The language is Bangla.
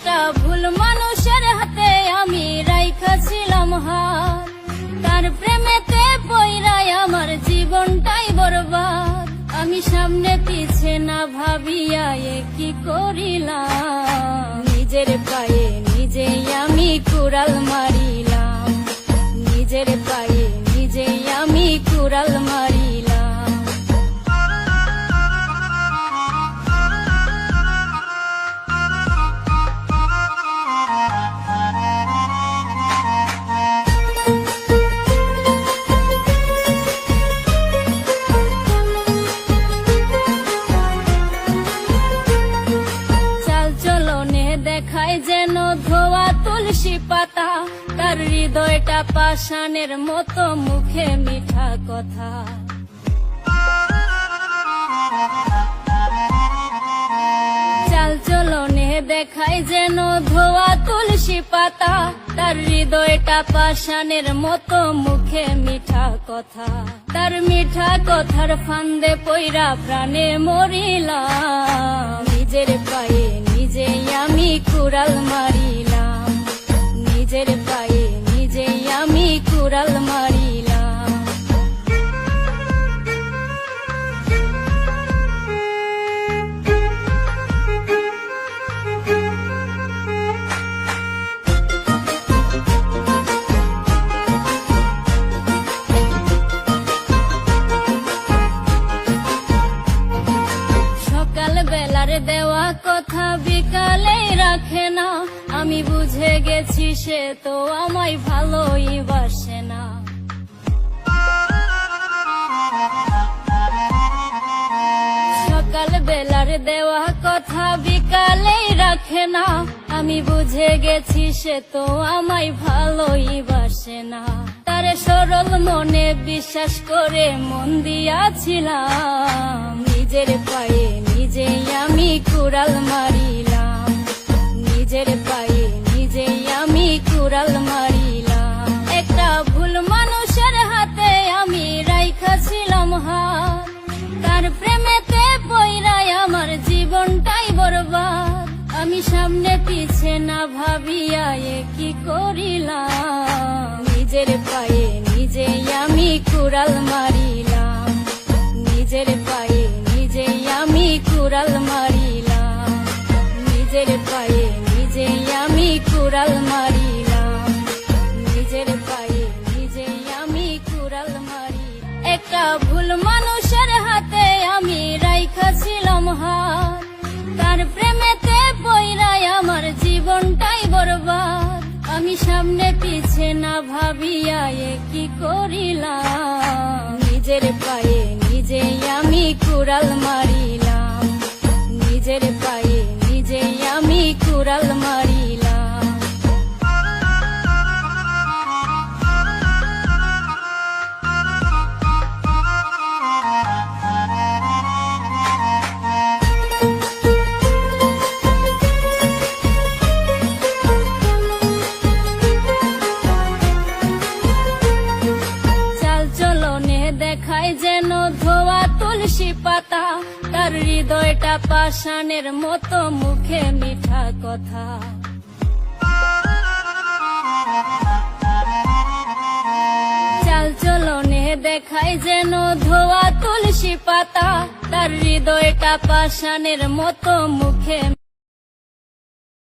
একটা ভুল মানুষের হাতে আমি রাইখাছিলাম হাত তার প্রেমেতে পইরাই আমার জীবনটাই বরবাদ। আমি সামনে পিছে না ভাবিয়া এ কি করিলাম? নিজের পায়ে নিজেই আমি কুড়াল মারিলাম। নিজের পায়ে নিজেই আমি কুড়াল দেখায় যেন ধোয়া তুলসী পাতা, তার হৃদয়টা পাষাণের মতো, মুখে মিঠা কথা। দেখায় যেন ধোয়া তুলসী পাতা, তার হৃদয়টা পাষাণের মতো, মুখে মিঠা কথা। তার মিঠা কথার ফান্দে পইরা প্রাণে মরিলাম, নিজের পায়ে আমি কথা বিকালে রাখে না। আমি বুঝে গেছি সে তো আমায় ভালোই বাসে না। বেলার দেওয়া কথা বিকালে রাখে না। আমি বুঝে গেছি সে তো আমায় ভালোই বাসে না। তার সরল মনে বিশ্বাস করে মন দিয়াছিলাম। নিজের পায়ে আমি কুড়াল মারিলাম। নিজের পায়ে নিজেই আমি কুড়াল মারিলাম। একটা ভুল মানুষের হাতে আমি রাইখাছিলাম হাত। তার প্রেমেতে পইরাই আমার জীবনটাই বরবাদ। আমি সামনে পিছে না ভাবিয়া এ কি করিলাম? নিজের পায়ে নিজেই আমি কুড়াল মারিলাম। কুড়াল মারিলাম। নিজের পায়ে নিজেই আমি কুড়াল মারি একটা ভুল মানুষের হাতে আমি রাইখাছিলাম হাত। তার প্রেমেতে পইরাই আমার জীবনটাই বরবাদ। আমি সামনে পিছে না ভাবিয়া এ কি করিলাম? নিজের পায়ে নিজেই আমি কুড়াল যেন ধোয়া তুলসী পাতা, তার হৃদয়টা পাষাণের মতো, মুখে মিঠা কথা। চাল দেখায় যেন ধোয়া তুলসী পাতা, তার হৃদয়টা পাষাণের মতো, মুখে